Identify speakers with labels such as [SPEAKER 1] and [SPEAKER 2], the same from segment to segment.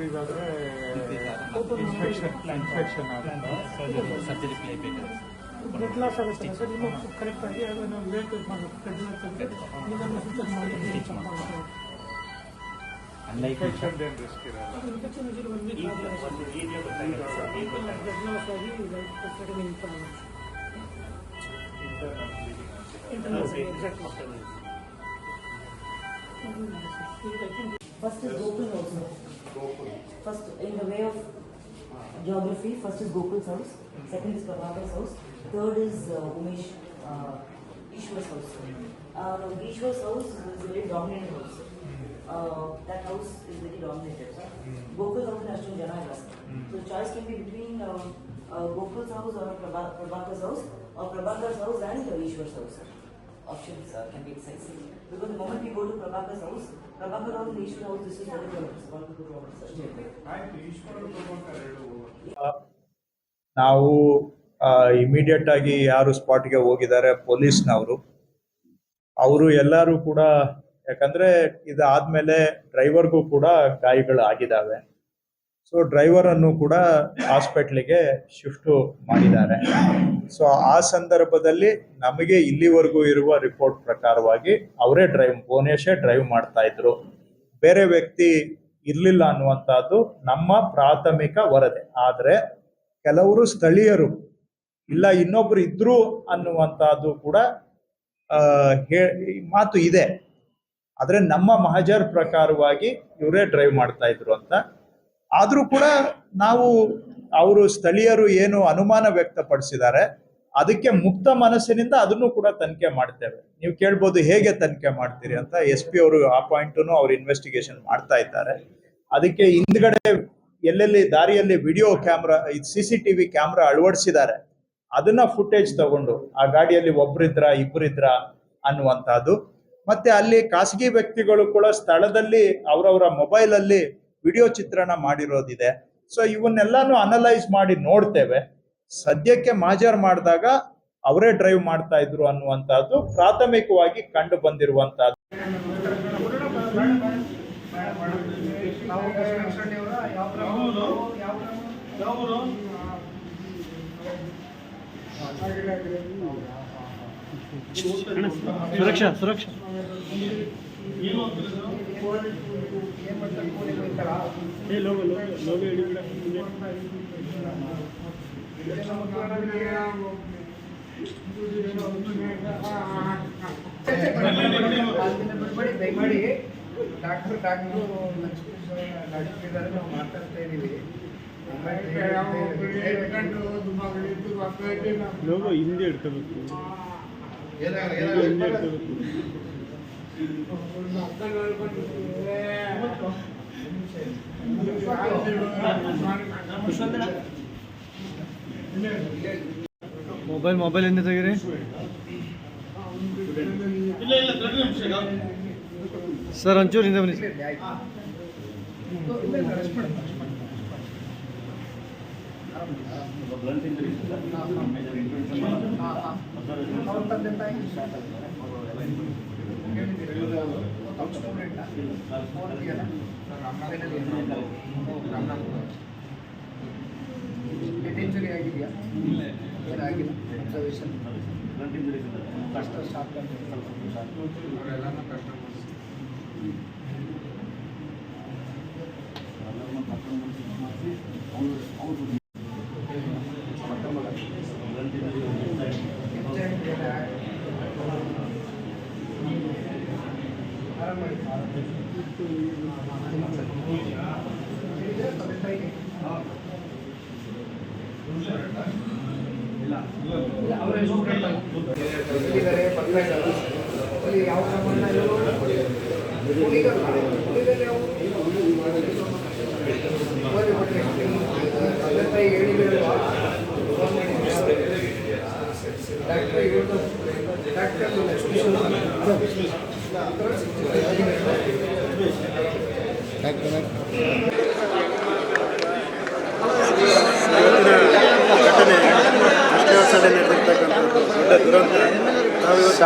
[SPEAKER 1] Increase ಆದರೆ infection infection ಆಗುತ್ತೆ
[SPEAKER 2] surgery play ಬೇಕಾದ್ರೆ
[SPEAKER 3] ಬ್ಲಡ್ ಲಾಸ್ ಆಗುತ್ತೆ ಸರ್ ನಿಮ್ಮ ಕರೆಕ್ಟ್ ಆಗಿ ಅದನ್ನು ವೇಟ್ ಮಾಡಬೇಕು ಬ್ಲಡ್ ಲಾಸ್ ತೆಗೆದು ಇದನ್ನು ಸ್ವಿಚ್ ಮಾಡಿ
[SPEAKER 2] ಅನ್ಲೈಕ್
[SPEAKER 1] ಇನ್ಫೆಕ್ಷನ್ ಏನು ರಿಸ್ಕ್ ಇರಲ್ಲ
[SPEAKER 3] ಇನ್ಫೆಕ್ಷನ್ ಇದ್ರೆ ಒಂದು ವೀಕ್ ಬ್ಲಡ್ ಲಾಸ್ ಆಗಿ ಕಡಿಮೆ
[SPEAKER 4] First is. Gokul also. Gokul. First, in the way of geography, first is Gokul's house, second is Prabhaka's house, third is uh, Umesh, uh, Ishwar's house. Uh, Ishwar's house is a very dominant house. Uh, that house is very dominated. Huh? Gokul's house is Ashton Janayas. So choice can be between uh, uh, Gokul's house or Prabhaka's house or Prabhaka's house and uh, Ishwar's house. Options uh, can be exciting. Because the moment we go to Prabhakar's house, Prabhakar house and Ishwar house, this is hours. Sir.
[SPEAKER 1] ಆಯ್ತು ಈಶ್ವರ ಪ್ರಭಾಕರ್
[SPEAKER 5] ನಾವು immediate ಆಗಿ ಯಾರು ಸ್ಪಾಟ್ಗೆ ಹೋಗಿದ್ದಾರೆ ಪೊಲೀಸ್ನವರು ಅವರು ಎಲ್ಲರೂ ಕೂಡ ಯಾಕಂದ್ರೆ ಇದಾದ್ಮೇಲೆ ಡ್ರೈವರ್ಗೂ ಕೂಡ ಗಾಯಗಳು ಆಗಿದ್ದಾವೆ ಸೊ ಡ್ರೈವರ್ ಅನ್ನು ಕೂಡ ಹಾಸ್ಪಿಟ್ಲಿಗೆ ಶಿಫ್ಟ್ ಮಾಡಿದ್ದಾರೆ. ಸೊ ಆ ಸಂದರ್ಭದಲ್ಲಿ ನಮಗೆ ಇಲ್ಲಿವರೆಗೂ ಇರುವ ರಿಪೋರ್ಟ್ ಪ್ರಕಾರವಾಗಿ ಅವರೇ ಡ್ರೈವ್ ಭುವನೇಶೇ ಡ್ರೈವ್ ಮಾಡ್ತಾ ಇದ್ರು. ಬೇರೆ ವ್ಯಕ್ತಿ ಇರಲಿಲ್ಲ ಅನ್ನುವಂಥದ್ದು ನಮ್ಮ ಪ್ರಾಥಮಿಕ ವರದಿ. ಆದರೆ ಕೆಲವರು ಸ್ಥಳೀಯರು, ಇಲ್ಲ ಇನ್ನೊಬ್ರು ಇದ್ರು ಅನ್ನುವಂಥದ್ದು ಕೂಡ ಮಾತು ಇದೆ. ಆದರೆ ನಮ್ಮ ಮಹಜರ್ ಪ್ರಕಾರವಾಗಿ ಇವರೇ ಡ್ರೈವ್ ಮಾಡ್ತಾ ಇದ್ರು ಅಂತ ಆದ್ರೂ ಕೂಡ ನಾವು ಅವರು ಸ್ಥಳೀಯರು ಏನು ಅನುಮಾನ ವ್ಯಕ್ತಪಡಿಸಿದ್ದಾರೆ, ಅದಕ್ಕೆ ಮುಕ್ತ ಮನಸ್ಸಿನಿಂದ ಅದನ್ನು ಕೂಡ ತನಿಖೆ ಮಾಡ್ತೇವೆ. ನೀವು ಕೇಳ್ಬೋದು ಹೇಗೆ ತನಿಖೆ ಮಾಡ್ತೀರಿ ಅಂತ ಎಸ್ ಪಿ ಅವರು ಆ ಪಾಯಿಂಟನ್ನು ಅವ್ರು ಇನ್ವೆಸ್ಟಿಗೇಷನ್ ಮಾಡ್ತಾ ಇದ್ದಾರೆ. ಅದಕ್ಕೆ ಹಿಂದ್ಗಡೆ ಎಲ್ಲೆಲ್ಲಿ ದಾರಿಯಲ್ಲಿ video camera C C T V camera ಅಳವಡಿಸಿದ್ದಾರೆ. ಅದನ್ನ ಫುಟೇಜ್ ತಗೊಂಡು ಆ ಗಾಡಿಯಲ್ಲಿ ಒಬ್ಬರಿದ್ರ ಇಬ್ಬರಿದ್ರ ಅನ್ನುವಂಥದ್ದು. ಮತ್ತೆ ಅಲ್ಲಿ ಖಾಸಗಿ ವ್ಯಕ್ತಿಗಳು ಕೂಡ ಸ್ಥಳದಲ್ಲಿ ಅವರವರ ಮೊಬೈಲ್ ಅಲ್ಲಿ ವಿಡಿಯೋ ಚಿತ್ರಣ ಮಾಡಿರೋದಿದೆ. ಸೊ ಇವನ್ನೆಲ್ಲಾನು ಅನಲೈಸ್ ಮಾಡಿ ನೋಡ್ತೇವೆ. ಸದ್ಯಕ್ಕೆ ಮಾಜರ್ ಮಾಡಿದಾಗ ಅವರೇ ಡ್ರೈವ್ ಮಾಡ್ತಾ ಇದ್ರು ಅನ್ನುವಂಥದ್ದು ಪ್ರಾಥಮಿಕವಾಗಿ ಕಂಡು ಬಂದಿರುವಂತಹದ್ದು
[SPEAKER 3] ಸುರಕ್ಷಾ ಸುರಕ್ಷಾ.
[SPEAKER 6] ಬಿಡ್ಬೇಡಿ ದಯಮಾಡಿ ಡಾಕ್ಟ್ರು ಡಾಕ್ಟ್ರು ಲಕ್ಷ್ಮೀ ಡಾಕ್ಟ್ರ್ ಇದ್ದಾರೆ ನಾವು ಮಾತಾಡ್ತಾ ಇದ್ದೀವಿ
[SPEAKER 3] ಲೋಗೋ ಹಿಂದೆ ಇಡ್ಕೋಬೇಕು ಹಿಂದೆ ಇಡ್ಕೋಬೇಕು ಮೊಬೈಲ್ ಮೊಬೈಲ್ ಎಂದ ತೆಗೀರಿ? ಸರ್ ಒಂಚೂರು ಹಿಂದೆ ಬನ್ನಿ. ಸರ್
[SPEAKER 6] ಅವ್ರ ತಂದೆ ತಾಯಿ ಇಂಜುರಿ ಆಗಿದೆಯಾ ಏನಾಗಿಲ್ಲ ಅಬ್ಸರ್ವೇಷನ್ ಕಷ್ಟ ಸ್ಟಾಪ್
[SPEAKER 1] ಅವರೆಲ್ಲನೂ ಕಷ್ಟ
[SPEAKER 6] ಇದ್ದಾರೆ ಬರ್ತಾ ಇದ್ದಾರೆ ಅಲ್ಲಿ ಯಾವ ಯಾವ ಹೋಗಿ ಬಿಟ್ರೆ ತಂದೆ ತಾಯಿ ಹೇಳಿದ್ರಲ್ವಾ ಡಾಕ್ಟರ್ ಇವತ್ತು ಡಾಕ್ಟರ್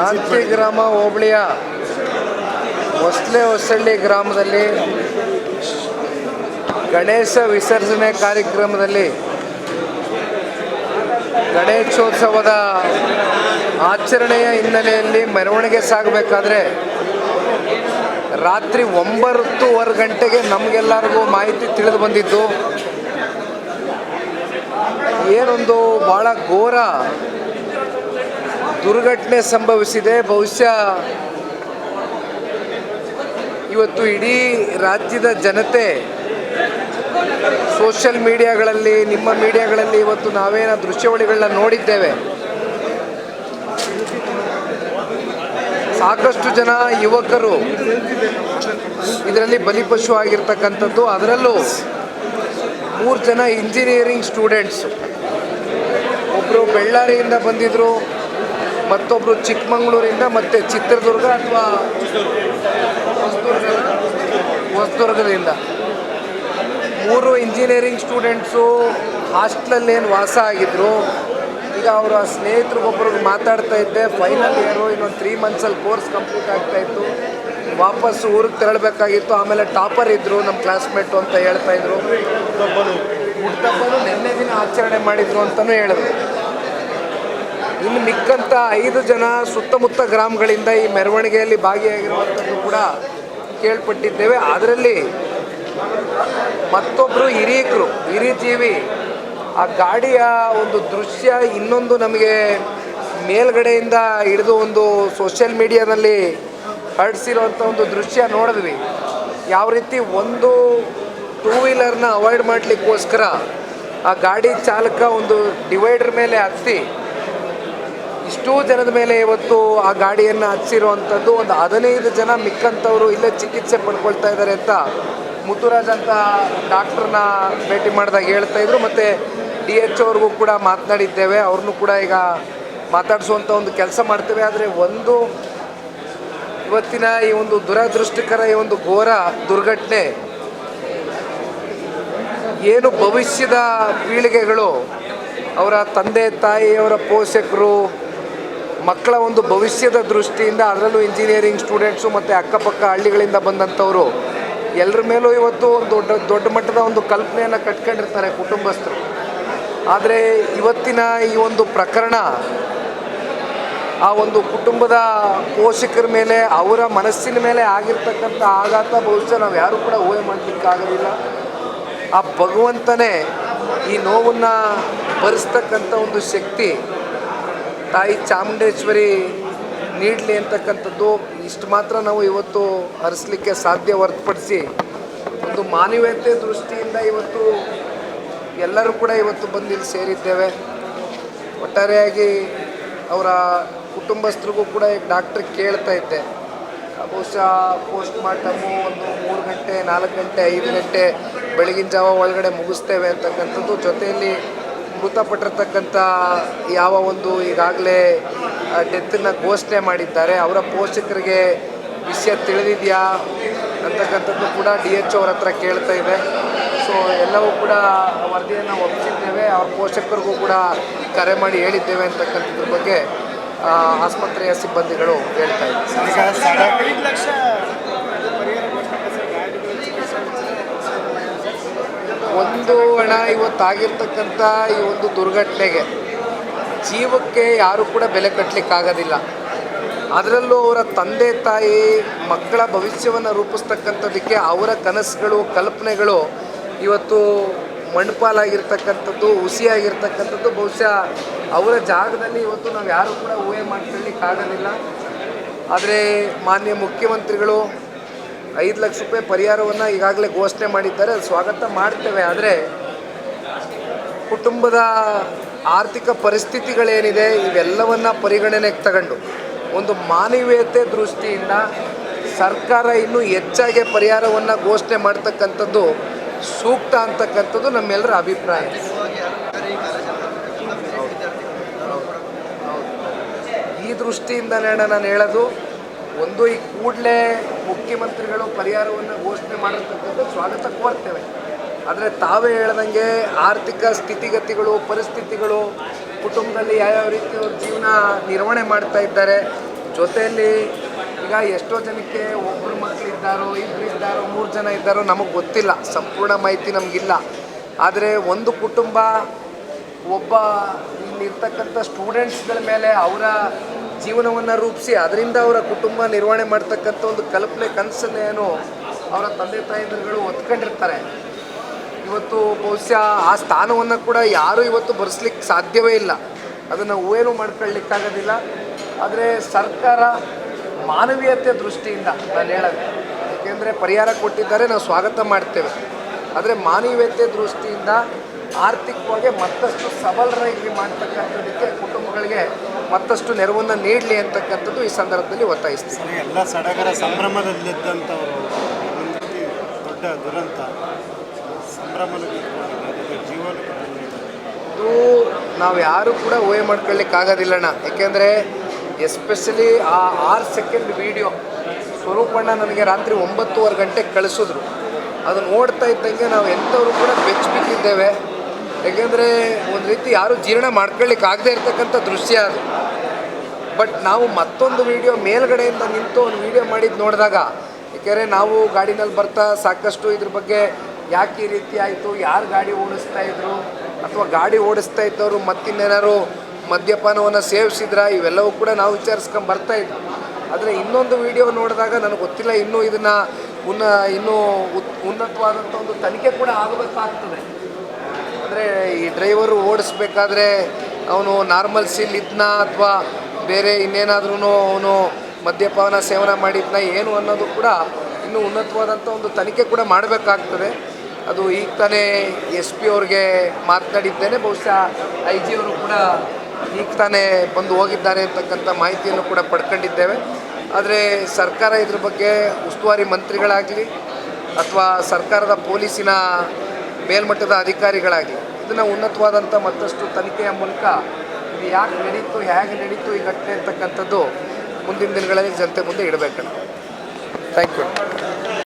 [SPEAKER 6] ಲಕ್ಷ್ಮೀ ಶಾಂತಿಗ್ರಾಮ ಹೋಬಳಿಯ ಹೊಸ್ಲೆ ಹೊಸಳ್ಳಿ ಗ್ರಾಮದಲ್ಲಿ
[SPEAKER 7] ಗಣೇಶ ವಿಸರ್ಜನೆ ಕಾರ್ಯಕ್ರಮದಲ್ಲಿ ಗಣೇಶೋತ್ಸವದ ಆಚರಣೆಯ ಹಿನ್ನೆಲೆಯಲ್ಲಿ ಮೆರವಣಿಗೆ ಸಾಗಬೇಕಾದ್ರೆ ರಾತ್ರಿ ಒಂಬತ್ತುವರೆ ಗಂಟೆಗೆ ನಮಗೆಲ್ಲರಿಗೂ ಮಾಹಿತಿ ತಿಳಿದು ಬಂದಿದ್ದು, ಏನೊಂದು ಭಾಳ ಘೋರ ದುರ್ಘಟನೆ ಸಂಭವಿಸಿದೆ. ಬಹುಶಃ ಇವತ್ತು ಇಡೀ ರಾಜ್ಯದ ಜನತೆ ಸೋಷಿಯಲ್ ಮೀಡಿಯಾಗಳಲ್ಲಿ, ನಿಮ್ಮ ಮೀಡಿಯಾಗಳಲ್ಲಿ ಇವತ್ತು ನಾವೇನ ದೃಶ್ಯಾವಳಿಗಳನ್ನ ನೋಡಿದ್ದೇವೆ. ಸಾಕಷ್ಟು ಜನ ಯುವಕರು ಇದರಲ್ಲಿ ಬಲಿಪಶು ಆಗಿರ್ತಕ್ಕಂಥದ್ದು. ಅದರಲ್ಲೂ ಮೂರು ಜನ ಇಂಜಿನಿಯರಿಂಗ್ ಸ್ಟೂಡೆಂಟ್ಸ್. ಒಬ್ಬರು ಬೆಳ್ಳಾರಿಯಿಂದ ಬಂದಿದ್ದರು ಮತ್ತೊಬ್ಬರು ಚಿಕ್ಕಮಂಗ್ಳೂರಿಂದ ಮತ್ತು ಚಿತ್ರದುರ್ಗ ಅಥವಾ ಹೊಸದುರ್ಗ ಹೊಸದುರ್ಗದಿಂದ. ಮೂರು ಇಂಜಿನಿಯರಿಂಗ್ ಸ್ಟೂಡೆಂಟ್ಸು ಹಾಸ್ಟ್ಲಲ್ಲಿ ಏನು ವಾಸ ಆಗಿದ್ರು. ಈಗ ಅವರ ಸ್ನೇಹಿತರಿಗೊಬ್ಬರಿಗೆ ಮಾತಾಡ್ತಾ ಇದ್ದೆ. ಫೈನಲ್ ಇಯರು ಇನ್ನೊಂದು ತ್ರೀ ಮಂತ್ಸಲ್ಲಿ ಕೋರ್ಸ್ ಕಂಪ್ಲೀಟ್ ಆಗ್ತಾ ಇತ್ತು. ವಾಪಸ್ ಊರಿಗೆ ತೆರಳಬೇಕಾಗಿತ್ತು. ಆಮೇಲೆ ಟಾಪರ್ ಇದ್ದರು ನಮ್ಮ ಕ್ಲಾಸ್ಮೇಟು ಅಂತ ಹೇಳ್ತಾ ಇದ್ರು. ಹುಟ್ಟಬ್ಬನು ನಿನ್ನೆ ದಿನ ಆಚರಣೆ ಮಾಡಿದ್ರು ಅಂತಲೂ ಹೇಳಿದ್ರು ಇನ್ನು ಮಿಕ್ಕಂತ ಐದು ಜನ ಸುತ್ತಮುತ್ತ ಗ್ರಾಮಗಳಿಂದ ಈ ಮೆರವಣಿಗೆಯಲ್ಲಿ ಭಾಗಿಯಾಗಿರುವಂಥದ್ದು ಕೂಡ ಕೇಳ್ಪಟ್ಟಿದ್ದೇವೆ. ಅದರಲ್ಲಿ ಮತ್ತೊಬ್ಬರು ಹಿರಿಯಕರು, ಹಿರಿಜೀವಿ, ಆ ಗಾಡಿಯ ಒಂದು ದೃಶ್ಯ ಇನ್ನೊಂದು ನಮಗೆ ಮೇಲ್ಗಡೆಯಿಂದ ಹಿಡಿದು ಒಂದು ಸೋಷಿಯಲ್ ಮೀಡಿಯಾದಲ್ಲಿ ಹರಡಿಸಿರುವಂಥ ಒಂದು ದೃಶ್ಯ ನೋಡಿದ್ವಿ. ಯಾವ ರೀತಿ ಒಂದು ಟೂ ವೀಲರ್ನ ಅವಾಯ್ಡ್ ಮಾಡಲಿಕ್ಕೋಸ್ಕರ ಆ ಗಾಡಿ ಚಾಲಕ ಒಂದು ಡಿವೈಡರ್ ಮೇಲೆ ಹತ್ತಿ ಇಷ್ಟೂ ಜನದ ಮೇಲೆ ಇವತ್ತು ಆ ಗಾಡಿಯನ್ನು ಹಚ್ಚಿರುವಂಥದ್ದು ಒಂದು ಹದಿನೈದು ಜನ ಮಿಕ್ಕಂಥವರು ಇಲ್ಲೇ ಚಿಕಿತ್ಸೆ ಪಡ್ಕೊಳ್ತಾ ಇದ್ದಾರೆ ಅಂತ ಮುತ್ತುರಾಜ್ ಅಂತ ಡಾಕ್ಟ್ರನ್ನ ಭೇಟಿ ಮಾಡಿದಾಗ ಹೇಳ್ತಾ ಇದ್ರು. ಮತ್ತು ಡಿ ಎಚ್ ಅವ್ರಿಗೂ ಕೂಡ ಮಾತನಾಡಿದ್ದೇವೆ. ಅವ್ರನ್ನೂ ಕೂಡ ಈಗ ಮಾತಾಡಿಸುವಂಥ ಒಂದು ಕೆಲಸ ಮಾಡ್ತೇವೆ. ಆದರೆ ಒಂದು ಇವತ್ತಿನ ಈ ಒಂದು ದುರದೃಷ್ಟಕರ ಈ ಒಂದು ಘೋರ ದುರ್ಘಟನೆ, ಏನು ಭವಿಷ್ಯದ ಪೀಳಿಗೆಗಳು, ಅವರ ತಂದೆ, ತಾಯಿಯವರ ಪೋಷಕರು ಮಕ್ಕಳ ಒಂದು ಭವಿಷ್ಯದ ದೃಷ್ಟಿಯಿಂದ ಅದರಲ್ಲೂ ಇಂಜಿನಿಯರಿಂಗ್ ಸ್ಟೂಡೆಂಟ್ಸು ಮತ್ತು ಅಕ್ಕಪಕ್ಕ ಹಳ್ಳಿಗಳಿಂದ ಬಂದಂಥವರು ಎಲ್ಲರ ಮೇಲೂ ಇವತ್ತು ದೊಡ್ಡ ದೊಡ್ಡ ಮಟ್ಟದ ಒಂದು ಕಲ್ಪನೆಯನ್ನು ಕಟ್ಕೊಂಡಿರ್ತಾರೆ ಕುಟುಂಬಸ್ಥರು. ಆದರೆ ಇವತ್ತಿನ ಈ ಒಂದು ಪ್ರಕರಣ ಆ ಒಂದು ಕುಟುಂಬದ ಪೋಷಕರ ಮೇಲೆ, ಅವರ ಮನಸ್ಸಿನ ಮೇಲೆ ಆಗಿರ್ತಕ್ಕಂಥ ಆಘಾತ ಬಹುಶಃ ನಾವು ಯಾರೂ ಕೂಡ ಊಹೆ ಮಾಡಲಿಕ್ಕಾಗೋದಿಲ್ಲ. ಆ ಭಗವಂತನೇ ಈ ನೋವನ್ನು ಭರಿಸ್ತಕ್ಕಂಥ ಒಂದು ಶಕ್ತಿ ತಾಯಿ ಚಾಮುಂಡೇಶ್ವರಿ ನೀಡಲಿ ಅಂತಕ್ಕಂಥದ್ದು ಇಷ್ಟು ಮಾತ್ರ ನಾವು ಇವತ್ತು ಹರಿಸ್ಲಿಕ್ಕೆ ಸಾಧ್ಯ ಹೊರತುಪಡಿಸಿ ಒಂದು ಮಾನವೀಯತೆ ದೃಷ್ಟಿಯಿಂದ ಇವತ್ತು ಎಲ್ಲರೂ ಕೂಡ ಇವತ್ತು ಬಂದು ಇಲ್ಲಿ ಸೇರಿದ್ದೇವೆ. ಒಟ್ಟಾರೆಯಾಗಿ ಅವರ ಕುಟುಂಬಸ್ಥರಿಗೂ ಕೂಡ ಈಗ ಡಾಕ್ಟ್ರ್ ಕೇಳ್ತಾ ಇದ್ದೆ. ಬಹುಶಃ ಪೋಸ್ಟ್ ಮಾರ್ಟಮು ಒಂದು ಮೂರು ಗಂಟೆ, ನಾಲ್ಕು ಗಂಟೆ, ಐದು ಗಂಟೆ ಬೆಳಗಿನ ಜಾವ ಒಳಗಡೆ ಮುಗಿಸ್ತೇವೆ ಅಂತಕ್ಕಂಥದ್ದು. ಜೊತೆಯಲ್ಲಿ ಮೃತಪಟ್ಟಿರ್ತಕ್ಕಂಥ ಯಾವ ಒಂದು ಈಗಾಗಲೇ ಡೆತ್ತನ್ನು ಘೋಷಣೆ ಮಾಡಿದ್ದಾರೆ, ಅವರ ಪೋಷಕರಿಗೆ ವಿಷಯ ತಿಳಿದಿದೆಯಾ ಅಂತಕ್ಕಂಥದ್ದು ಕೂಡ ಡಿ ಎಚ್ ಅವ್ರ ಹತ್ರ ಕೇಳ್ತಾ ಇದೆ. ಸೊ ಎಲ್ಲವೂ ಕೂಡ ವರದಿಯನ್ನು ಒಪ್ಪಿಸಿದ್ದೇವೆ, ಅವ್ರ ಪೋಷಕರಿಗೂ ಕೂಡ ಕರೆ ಮಾಡಿ ಹೇಳಿದ್ದೇವೆ ಅಂತಕ್ಕಂಥದ್ರ ಬಗ್ಗೆ ಆಸ್ಪತ್ರೆಯ ಸಿಬ್ಬಂದಿಗಳು ಹೇಳ್ತಾ ಇದ್ದಾರೆ. ಒಂದು ಹಣ ಇವತ್ತಾಗಿರ್ತಕ್ಕಂಥ ಈ ಒಂದು ದುರ್ಘಟನೆಗೆ ಜೀವಕ್ಕೆ ಯಾರು ಕೂಡ ಬೆಲೆ ಕಟ್ಟಲಿಕ್ಕಾಗೋದಿಲ್ಲ ಅದರಲ್ಲೂ ಅವರ ತಂದೆ, ತಾಯಿ, ಮಕ್ಕಳ ಭವಿಷ್ಯವನ್ನು ರೂಪಿಸ್ತಕ್ಕಂಥದ್ದಕ್ಕೆ ಅವರ ಕನಸುಗಳು, ಕಲ್ಪನೆಗಳು ಇವತ್ತು ಮಣ್ಪಾಲಾಗಿರ್ತಕ್ಕಂಥದ್ದು, ಹುಸಿಯಾಗಿರ್ತಕ್ಕಂಥದ್ದು, ಬಹುಶಃ ಅವರ ಜಾಗದಲ್ಲಿ ಇವತ್ತು ನಾವು ಯಾರು ಕೂಡ ಊಹೆ ಮಾಡ್ಕೊಳ್ಳಿಕ್ಕಾಗೋದಿಲ್ಲ. ಆದರೆ ಮಾನ್ಯ ಮುಖ್ಯಮಂತ್ರಿಗಳು ಐದು ಲಕ್ಷ ರೂಪಾಯಿ ಪರಿಹಾರವನ್ನು ಈಗಾಗಲೇ ಘೋಷಣೆ ಮಾಡಿದ್ದಾರೆ. ಸ್ವಾಗತ ಮಾಡ್ತೇವೆ. ಆದರೆ ಕುಟುಂಬದ ಆರ್ಥಿಕ ಪರಿಸ್ಥಿತಿಗಳೇನಿದೆ, ಇವೆಲ್ಲವನ್ನು ಪರಿಗಣನೆಗೆ ತಗೊಂಡು ಒಂದು ಮಾನವೀಯತೆ ದೃಷ್ಟಿಯಿಂದ ಸರ್ಕಾರ ಇನ್ನೂ ಹೆಚ್ಚಾಗಿ ಪರಿಹಾರವನ್ನು ಘೋಷಣೆ ಮಾಡ್ತಕ್ಕಂಥದ್ದು ಸೂಕ್ತ ಅಂತಕ್ಕಂಥದ್ದು ನಮ್ಮೆಲ್ಲರ ಅಭಿಪ್ರಾಯ. ಈ ದೃಷ್ಟಿಯಿಂದಲೇ ನಾನು ಹೇಳೋದು ಒಂದು ಈ ಕೂಡಲೇ ಮುಖ್ಯಮಂತ್ರಿಗಳು ಪರಿಹಾರವನ್ನು ಘೋಷಣೆ ಮಾಡಿರ್ತಕ್ಕಂಥ ಸ್ವಾಗತ ಕೋರ್ತೇವೆ. ಆದರೆ ತಾವೇ ಹೇಳ್ದಂಗೆ ಆರ್ಥಿಕ ಸ್ಥಿತಿಗತಿಗಳು, ಪರಿಸ್ಥಿತಿಗಳು, ಕುಟುಂಬದಲ್ಲಿ ಯಾವ್ಯಾವ ರೀತಿ ಅವ್ರ ಜೀವನ ನಿರ್ವಹಣೆ ಮಾಡ್ತಾ ಇದ್ದಾರೆ, ಜೊತೆಯಲ್ಲಿ ಈಗ ಎಷ್ಟೋ ಜನಕ್ಕೆ ಒಬ್ಬರು ಮಕ್ಕಳು ಇದ್ದಾರೋ ಇಬ್ಬರು ಇದ್ದಾರೋ ಮೂರು ಜನ ಇದ್ದಾರೋ ನಮಗೆ ಗೊತ್ತಿಲ್ಲ, ಸಂಪೂರ್ಣ ಮಾಹಿತಿ ನಮಗಿಲ್ಲ. ಆದರೆ ಒಂದು ಕುಟುಂಬ ಒಬ್ಬ ಇಲ್ಲಿರ್ತಕ್ಕಂಥ ಸ್ಟೂಡೆಂಟ್ಸ್ಗಳ ಮೇಲೆ ಅವರ ಜೀವನವನ್ನು ರೂಪಿಸಿ, ಅದರಿಂದ ಅವರ ಕುಟುಂಬ ನಿರ್ವಹಣೆ ಮಾಡ್ತಕ್ಕಂಥ ಒಂದು ಕಲ್ಪನೆ ಕನಸನ್ನೇನು ಅವರ ತಂದೆ ತಾಯಿಗಳು ಒತ್ಕೊಂಡಿರ್ತಾರೆ ಇವತ್ತು ಬಹುಶಃ ಆ ಸ್ಥಾನವನ್ನು ಕೂಡ ಯಾರೂ ಇವತ್ತು ಬರೆಸ್ಲಿಕ್ಕೆ ಸಾಧ್ಯವೇ ಇಲ್ಲ. ಅದನ್ನು ಊಹೇನು ಮಾಡ್ಕೊಳ್ಳಿಕ್ಕಾಗೋದಿಲ್ಲ ಆದರೆ ಸರ್ಕಾರ ಮಾನವೀಯತೆ ದೃಷ್ಟಿಯಿಂದ ನಾನು ಹೇಳೋದು ಏಕೆಂದರೆ ಪರಿಹಾರ ಕೊಟ್ಟಿದ್ದಾರೆ, ನಾವು ಸ್ವಾಗತ ಮಾಡ್ತೇವೆ. ಆದರೆ ಮಾನವೀಯತೆ ದೃಷ್ಟಿಯಿಂದ ಆರ್ಥಿಕವಾಗಿ ಮತ್ತಷ್ಟು ಸಬಲರಾಗಿ ಮಾಡ್ತಕ್ಕಂಥದ್ದಕ್ಕೆ ಕುಟುಂಬಗಳಿಗೆ ಮತ್ತಷ್ಟು ನೆರವನ್ನು ನೀಡಲಿ ಅಂತಕ್ಕಂಥದ್ದು ಈ ಸಂದರ್ಭದಲ್ಲಿ ಒತ್ತಾಯಿಸ್ತೀವಿ
[SPEAKER 8] ಎಲ್ಲ ಸಡಗರ ಸಂಭ್ರಮದಲ್ಲಿದ್ದಂಥವರು ದೊಡ್ಡ ದುರಂತ. ಸಂಭ್ರಮದಲ್ಲಿ
[SPEAKER 7] ಇದು ನಾವು ಯಾರು ಕೂಡ ಊಹೆ ಮಾಡ್ಕೊಳ್ಳಿಕ್ಕಾಗೋದಿಲ್ಲಣ್ಣ ಯಾಕೆಂದರೆ ಎಸ್ಪೆಷಲಿ ಆ ಆರು ಸೆಕೆಂಡ್ ವಿಡಿಯೋ ಸ್ವರೂಪಣ್ಣ ನನಗೆ ರಾತ್ರಿ ಒಂಬತ್ತುವರೆ ಗಂಟೆಗೆ ಕಳಿಸಿದ್ರು. ಅದು ನೋಡ್ತಾ ಇದ್ದಂಗೆ ನಾವು ಎಂಥವ್ರು ಕೂಡ ಬೆಚ್ಚ ಬಿದ್ದಿದ್ದೇವೆ ಯಾಕೆಂದರೆ ಒಂದು ರೀತಿ ಯಾರು ಜೀರ್ಣ ಮಾಡ್ಕೊಳ್ಳಿಕ್ಕೆ ಆಗದೆ ಇರ್ತಕ್ಕಂಥ ದೃಶ್ಯ ಅದು. ಬಟ್ ನಾವು ಮತ್ತೊಂದು ವಿಡಿಯೋ ಮೇಲ್ಗಡೆಯಿಂದ ನಿಂತು ಒಂದು ವಿಡಿಯೋ ಮಾಡಿದ್ದು ನೋಡಿದಾಗ, ಏಕೆಂದರೆ ನಾವು ಗಾಡಿನಲ್ಲಿ ಬರ್ತಾ ಸಾಕಷ್ಟು ಇದ್ರ ಬಗ್ಗೆ ಯಾಕೆ ಈ ರೀತಿ ಆಯಿತು, ಯಾರು ಗಾಡಿ ಓಡಿಸ್ತಾ ಇದ್ರು, ಅಥವಾ ಗಾಡಿ ಓಡಿಸ್ತಾ ಇದ್ದವರು ಮತ್ತಿನ್ನೇನಾರು ಮದ್ಯಪಾನವನ್ನು ಸೇವಿಸಿದ್ರ, ಇವೆಲ್ಲವೂ ಕೂಡ ನಾವು ವಿಚಾರಿಸ್ಕೊಂಡು ಬರ್ತಾ ಇದ್ವಿ. ಆದರೆ ಇನ್ನೊಂದು ವಿಡಿಯೋ ನೋಡಿದಾಗ ನನಗೆ ಗೊತ್ತಿಲ್ಲ, ಇನ್ನೂ ಇದನ್ನು ಉನ್ನ, ಇನ್ನೂ ಉನ್ನತವಾದಂಥ ಒಂದು ತನಿಖೆ ಕೂಡ ಆಗಬೇಕಾಗ್ತದೆ. ಅಂದರೆ ಈ ಡ್ರೈವರು ಓಡಿಸ್ಬೇಕಾದ್ರೆ ಅವನು ನಾರ್ಮಲ್ ಸೀಲ್ ಇದ್ನ ಅಥವಾ ಬೇರೆ ಇನ್ನೇನಾದ್ರೂ ಅವನು ಮದ್ಯಪಾನ ಸೇವನ ಮಾಡಿದ್ನ ಏನು ಅನ್ನೋದು ಕೂಡ ಇನ್ನೂ ಉನ್ನತವಾದಂಥ ಒಂದು ತನಿಖೆ ಕೂಡ ಮಾಡಬೇಕಾಗ್ತದೆ. ಅದು ಈಗ ತಾನೇ ಎಸ್ ಪಿ ಅವ್ರಿಗೆ ಮಾತನಾಡಿದ್ದೇನೆ, ಬಹುಶಃ ಐ ಜಿ ಅವರು ಕೂಡ ಈಗ ತಾನೇ ಬಂದು ಹೋಗಿದ್ದಾರೆ ಅಂತಕ್ಕಂಥ ಮಾಹಿತಿಯನ್ನು ಕೂಡ ಪಡ್ಕೊಂಡಿದ್ದೇವೆ. ಆದರೆ ಸರ್ಕಾರ ಇದ್ರ ಬಗ್ಗೆ ಉಸ್ತುವಾರಿ ಮಂತ್ರಿಗಳಾಗಲಿ ಅಥವಾ ಸರ್ಕಾರದ ಪೊಲೀಸಿನ ಮೇಲ್ಮಟ್ಟದ ಅಧಿಕಾರಿಗಳಾಗಿ. ಇದನ್ನು ಉನ್ನತವಾದಂಥ ಮತ್ತಷ್ಟು ತನಿಖೆಯ ಮೂಲಕ ಇದು ಯಾಕೆ ನಡೀತು, ಹೇಗೆ ನಡೀತು ಈ ಘಟನೆ ಅಂತಕ್ಕಂಥದ್ದು ಮುಂದಿನ ದಿನಗಳಲ್ಲಿ ಜನತೆ ಮುಂದೆ ಇಡಬೇಕು. Thank you.